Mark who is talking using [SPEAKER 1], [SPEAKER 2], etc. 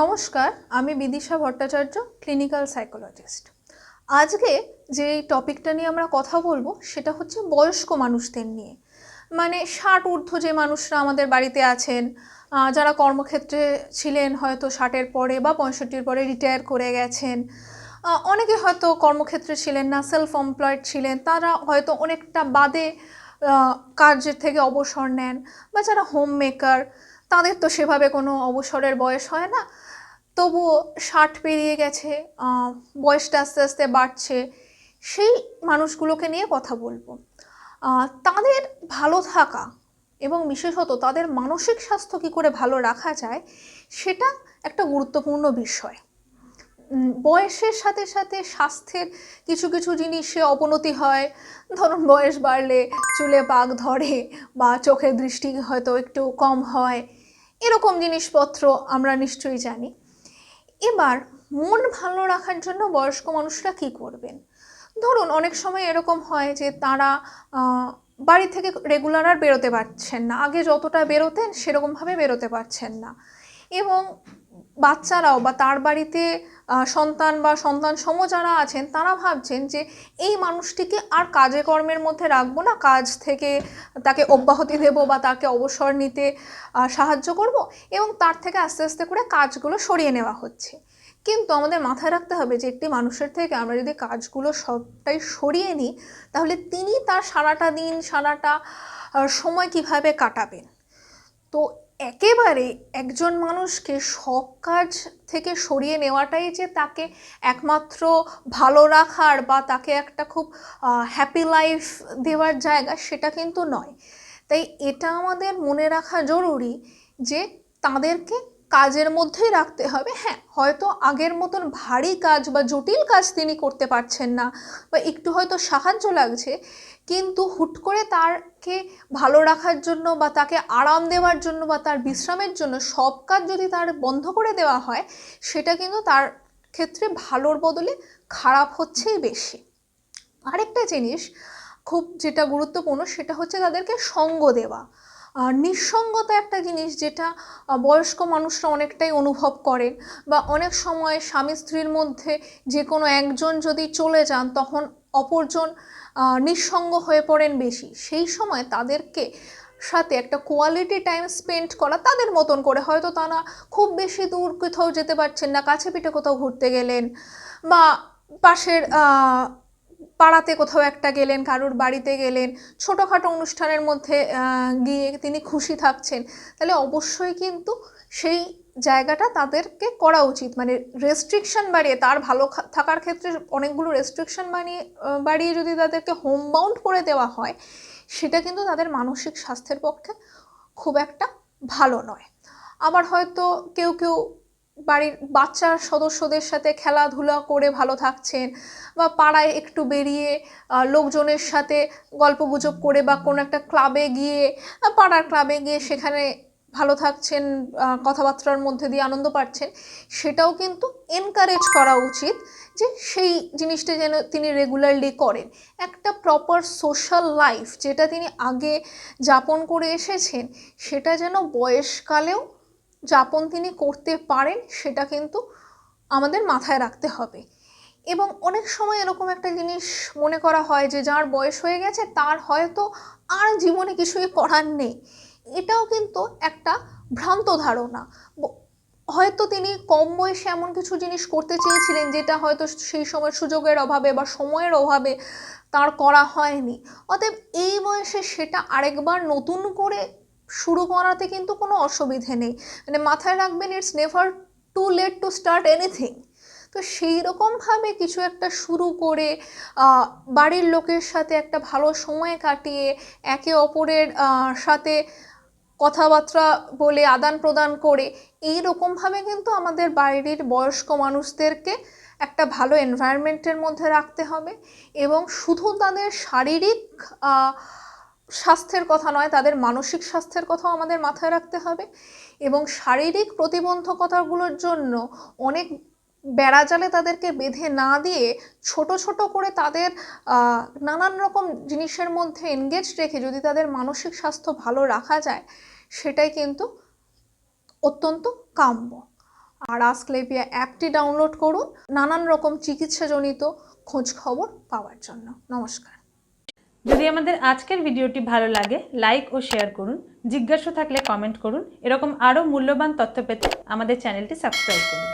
[SPEAKER 1] নমস্কার, আমি Bidisha Bhattacharya clinical psychologist আজকে যে টপিকটা নিয়ে আমরা কথা বলব, সেটা হচ্ছে বয়স্ক মানুষদের নিয়ে। মানে ষাট ঊর্ধ্ব যে মানুষরা আমাদের বাড়িতে আছেন যারা কর্মক্ষেত্রে ছিলেন, হয়তো ষাটের পরে বা পঁয়ষট্টির পরে রিটায়ার করে গেছেন অনেকে হয়তো কর্মক্ষেত্রে ছিলেন না সেলফ এমপ্লয়েড ছিলেন, তারা হয়তো অনেকটা বাদে কাজের থেকে অবসর নেন, বা যারা হোম মেকার তাদের তো সেভাবে কোনো অবসরের বয়স হয় না। তবুও ষাট পেরিয়ে গেছে বয়সটা আস্তে আস্তে বাড়ছে। সেই মানুষগুলোকে নিয়ে কথা বলব। তাদের ভালো থাকা এবং বিশেষত তাদের মানসিক স্বাস্থ্য কী করে ভালো রাখা যায়, সেটা একটা গুরুত্বপূর্ণ বিষয়। বয়সের সাথে সাথে স্বাস্থ্যের কিছু কিছু জিনিসে অবনতি হয়। ধরুন, বয়স বাড়লে চুলে পাক ধরে বা চোখের দৃষ্টি হয়তো একটু কম হয়। এরকম জিনিসপত্র আমরা নিশ্চয়ই জানি। এবার মন ভালো রাখার জন্য বয়স্ক মানুষরা কি করবেন? ধরুন, অনেক সময় এরকম হয় যে তারা বাড়ি থেকে রেগুলার আর বেরোতে পারছেন না। আগে যতটা বেরোতেন সেরকমভাবে বেরোতে পারছেন না। এবং বাচ্চারাও বা তার বাড়িতে সন্তান বা সন্তান সম যারা আছেন, তারা ভাবছেন যে এই মানুষটিকে আর কাজে কর্মের মধ্যে রাখব না, কাজ থেকে তাকে অব্যাহতি দেবো বা তাকে অবসর নিতে সাহায্য করব এবং তার থেকে আস্তে আস্তে করে কাজগুলো সরিয়ে নেওয়া হচ্ছে। কিন্তু আমাদের মাথায় রাখতে হবে যে একটি মানুষের থেকে আমরা যদি কাজগুলো সবটাই সরিয়ে নিই, তাহলে তিনি তার সারাটা দিন, সারাটা সময় কীভাবে কাটাবেন? তো একেবারে একজন মানুষকে সব কাজ থেকে সরিয়ে নেওয়াটাই যে তাকে একমাত্র ভালো রাখার বা তাকে একটা খুব হ্যাপি লাইফ দেওয়ার জায়গা সেটা কিন্তু নয়। তাই এটা আমাদের মনে রাখা জরুরি যে তাদেরকে কাজের মধ্যেই রাখতে হবে। হ্যাঁ হয়তো আগের মতন ভারী কাজ বা জটিল কাজ তিনি করতে পারছেন না বা একটু হয়তো সাহায্য লাগছে, কিন্তু হুট করে তারকে ভালো রাখার জন্য বা তাকে আরাম দেওয়ার জন্য বা তার বিশ্রামের জন্য সব কাজ যদি তার বন্ধ করে দেওয়া হয়, সেটা কিন্তু তার ক্ষেত্রে ভালোর বদলে খারাপ হচ্ছেই বেশি। আরেকটা জিনিস খুব যেটা গুরুত্বপূর্ণ সেটা হচ্ছে তাদেরকে সঙ্গ দেওয়া। নিঃসঙ্গতা একটা জিনিস যেটা বয়স্ক মানুষরা অনেকটাই অনুভব করেন বা অনেক সময় স্বামী স্ত্রীর মধ্যে যে কোনো একজন যদি চলে যান তখন অপরজন নিঃসঙ্গ হয়ে পড়েন বেশি। সেই সময় তাদেরকে সাথে একটা কোয়ালিটি টাইম স্পেন্ড করা তাদের মতন করে। হয়তো তারা খুব বেশি দূর কোথাও যেতে পারছেন না, কাছে পিঠে কোথাও ঘুরতে গেলেন বা পাশের পাড়াতে কোথাও একটা গেলেন, কারুর বাড়িতে গেলেন, ছোটোখাটো অনুষ্ঠানের মধ্যে গিয়ে তিনি খুশি থাকছেন। তাহলে অবশ্যই কিন্তু সেই জায়গাটা তাদেরকে করা উচিত। মানে রেস্ট্রিকশন বাড়িয়ে তার ভালো থাকার ক্ষেত্রে অনেকগুলো রেস্ট্রিকশন বানিয়ে বাড়িয়ে যদি তাদেরকে হোম বাউন্ড করে দেওয়া হয়, সেটা কিন্তু তাদের মানসিক স্বাস্থ্যের পক্ষে খুব একটা ভালো নয়। আবার হয়তো কেউ কেউ বাড়ির বাচ্চার সদস্যদের সাথে খেলাধুলা করে ভালো থাকছেন বা পাড়ায় একটু বেরিয়ে লোকজনের সাথে গল্পগুজব করে বা কোনো একটা ক্লাবে গিয়ে পাড়ার ক্লাবে গিয়ে সেখানে ভালো থাকছেন কথাবার্তার মধ্যে দিয়ে আনন্দ পাচ্ছেন, সেটাও কিন্তু এনকারেজ করা উচিত যে সেই জিনিসটা যেন তিনি রেগুলারলি করেন। একটা প্রপার সোশ্যাল লাইফ যেটা তিনি আগে যাপন করে এসেছেন, সেটা যেন বয়সকালেও যাপন তিনি করতে পারেন, সেটা কিন্তু আমাদের মাথায় রাখতে হবে। এবং অনেক সময় এরকম একটা জিনিস মনে করা হয় যে, যার বয়স হয়ে গেছে, তার হয়তো আর জীবনে কিছুই করার নেই। এটাও কিন্তু একটা ভ্রান্ত ধারণা। হয়তো তিনি কম বয়সে এমন কিছু জিনিস করতে চেয়েছিলেন, যেটা হয়তো সেই সময় সুযোগের অভাবে বা সময়ের অভাবে তার করা হয়নি। অতএব এই বয়সে সেটা আরেকবার নতুন করে শুরু করাতে কিন্তু কোনো অসুবিধে নেই। মানে মাথায় রাখবেন it's never too late to start anything তো সেই রকমভাবে কিছু একটা শুরু করে বাড়ির লোকের সাথে একটা ভালো সময় কাটিয়ে, একে অপরের সাথে কথাবার্তা বলে আদান প্রদান করে এই রকমভাবে কিন্তু আমাদের বাইরের বয়স্ক মানুষদেরকে একটা ভালো এনভায়রনমেন্টের মধ্যে রাখতে হবে এবং শুধু তাদের শারীরিক স্বাস্থ্যের কথা নয়, তাদের মানসিক স্বাস্থ্যের কথাও আমাদের মাথায় রাখতে হবে এবং শারীরিক প্রতিবন্ধকতাগুলোর জন্য অনেক বেড়াজালে তাদেরকে বেঁধে না দিয়ে ছোট ছোট করে তাদের নানান রকম জিনিসের মধ্যে এনগেজ রেখে যদি তাদের মানসিক স্বাস্থ্য ভালো রাখা যায়, সেটাই কিন্তু অত্যন্ত কাম্য। আর আস্কলেপিয়া অ্যাপটি ডাউনলোড করুন, নানান রকম চিকিৎসাজনিত খোঁজ খবর পাওয়ার জন্য। নমস্কার।
[SPEAKER 2] যদি আমাদের আজকের ভিডিওটি ভালো লাগে লাইক ও শেয়ার করুন। জিজ্ঞাসা থাকলে কমেন্ট করুন। এরকম আরও মূল্যবান তথ্য পেতে আমাদের চ্যানেলটি সাবস্ক্রাইব করুন।